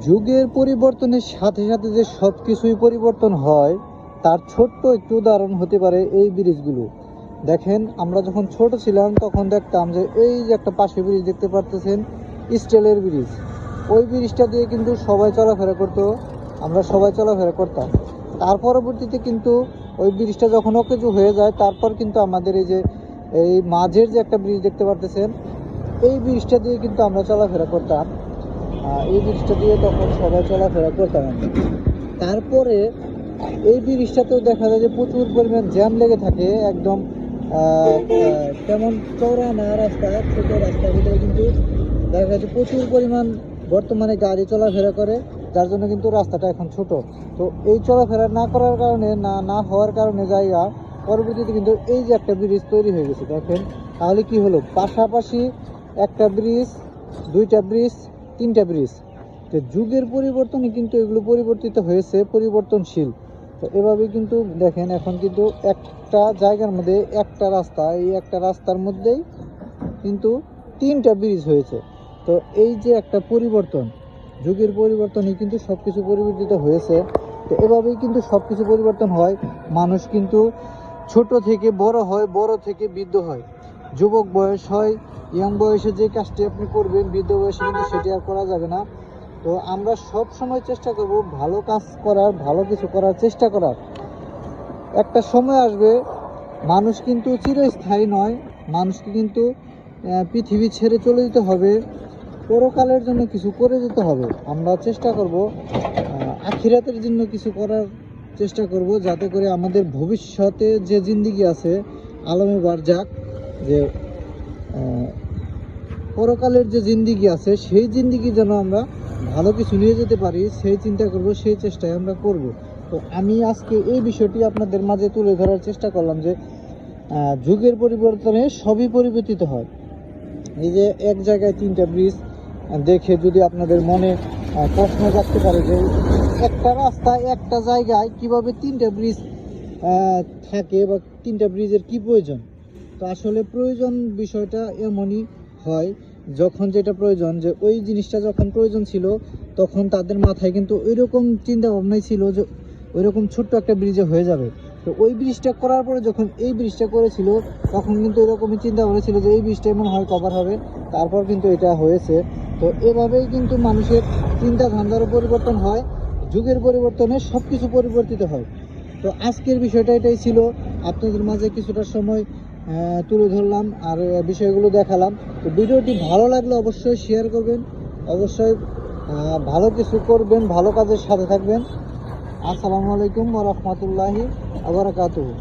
যুগের পরিবর্তনের সাথে সাথে যে সব কিছুই পরিবর্তন হয়, তার ছোট্ট একটু উদাহরণ হতে পারে এই ব্রিজগুলো। দেখেন, আমরা যখন ছোট ছিলাম, তখন দেখতাম যে এই যে একটা পাশে ব্রিজ দেখতে পারতেছেন, স্টিলের ব্রিজ। ওই ব্রিজটা দিয়ে কিন্তু সবাই চলাফেরা করতো, আমরা সবাই চলাফেরা করতাম। তার পরবর্তীতে কিন্তু ওই ব্রিজটা যখন অকেজু হয়ে যায়, তারপর কিন্তু আমাদের এই যে, এই মাঝের যে একটা ব্রিজ দেখতে পারতেছেন, এই ব্রিজটা দিয়ে কিন্তু আমরা চলাফেরা করতাম। এই ব্রিজটা দিয়ে তখন সবাই চলাফেরা করতাম আমরা। তারপরে এই ব্রিজটাতেও দেখা যায় যে প্রচুর পরিমাণ জ্যাম লেগে থাকে, একদম তেমন চওড়া না রাস্তা, ছোট ভিতরে কিন্তু দেখা যাচ্ছে প্রচুর পরিমাণ বর্তমানে গাড়ি চলাফেরা করে, যার জন্য কিন্তু রাস্তাটা এখন ছোট। তো এই চলাফেরা না করার কারণে না না হওয়ার কারণে জায়গা পরবর্তীতে কিন্তু এই যে একটা ব্রিজ তৈরি হয়ে গেছে, দেখেন। তাহলে কি হলো? পাশাপাশি একটা ব্রিজ, দুইটা ব্রিজ তিনটা ব্রিজ তো যুগের পরিবর্তনে কিন্তু এগুলো পরিবর্তিত হয়েছে, পরিবর্তনশীল। তো এভাবে কিন্তু দেখেন, এখন কিন্তু একটা জায়গার মধ্যে একটা রাস্তা, এই একটা রাস্তার মধ্যেই কিন্তু তিনটা ব্রিজ হয়েছে। তো এই যে একটা পরিবর্তন, যুগের পরিবর্তনে কিন্তু সব কিছু পরিবর্তিত হয়েছে। তো এভাবেই কিন্তু সব কিছু পরিবর্তন হয়। মানুষ কিন্তু ছোট থেকে বড় হয়, বড় থেকে বৃদ্ধ হয়। যুবক বয়স হয় ইয়াং বয়সে যে কাজটি আপনি করবেন, বৃদ্ধ বয়সে কিন্তু সেটি আর করা যাবে না। তো আমরা সব সময় চেষ্টা করব ভালো কাজ করার, ভালো কিছু করার চেষ্টা করার। একটা সময় আসবে, মানুষ কিন্তু চিরস্থায়ী নয়, মানুষকে কিন্তু পৃথিবী ছেড়ে চলে যেতে হবে, পরকালের জন্য কিছু করে যেতে হবে। আমরা চেষ্টা করব আখিরাতের জন্য কিছু করার চেষ্টা করব, যাতে করে আমাদের ভবিষ্যতে যে জিন্দিগি আছে, আলমে বারজাক, যে পরকালের যে জিন্দিগি আছে, সেই জিন্দিগি যেন আমরা ভালো কিছু নিয়ে যেতে পারি, সেই চিন্তা করব, সেই চেষ্টাই আমরা করব। তো আমি আজকে এই বিষয়টি আপনাদের মাঝে তুলে ধরার চেষ্টা করলাম যে যুগের পরিবর্তনে সবই পরিবর্তিত হয়। এই যে এক জায়গায় তিনটা ব্রিজ, দেখে যদি আপনাদের মনে প্রশ্ন জাগতে পারে যে, একটা রাস্তা একটা জায়গায় কীভাবে তিনটা ব্রিজ থাকে বা তিনটা ব্রিজের কি প্রয়োজন? তো আসলে প্রয়োজন বিষয়টা এমনই হয়, যখন যেটা প্রয়োজন যে ওই জিনিসটা যখন প্রয়োজন ছিল, তখন তাদের মাথায় কিন্তু ওই রকম চিন্তা ভাবনাই ছিল যে ওই রকম ছোট্ট একটা ব্রিজে হয়ে যাবে। তো ওই ব্রিজটা করার পরে যখন এই ব্রিজটা করেছিল, তখন কিন্তু এরকমই চিন্তা ভাবনা ছিল যে এই ব্রিজটা এমন হয় কভার হবে, তারপর কিন্তু এটা হয়েছে। তো এভাবেই কিন্তু মানুষের চিন্তা ধান্দারও পরিবর্তন হয়, যুগের পরিবর্তনে সব কিছু পরিবর্তিত হয়। তো আজকের বিষয়টা এটাই ছিল। আপনাদের মাঝে কিছুটা সময় তুলে ধরলাম আর বিষয়গুলো দেখালাম। তো ভিডিওটি ভালো লাগলে অবশ্যই শেয়ার করবেন, অবশ্যই ভালো কিছু করবেন, ভালো কাজের সাথে থাকবেন। আসসালামু আলাইকুম ওরহমতুল্লাহি আবরাকাতুহু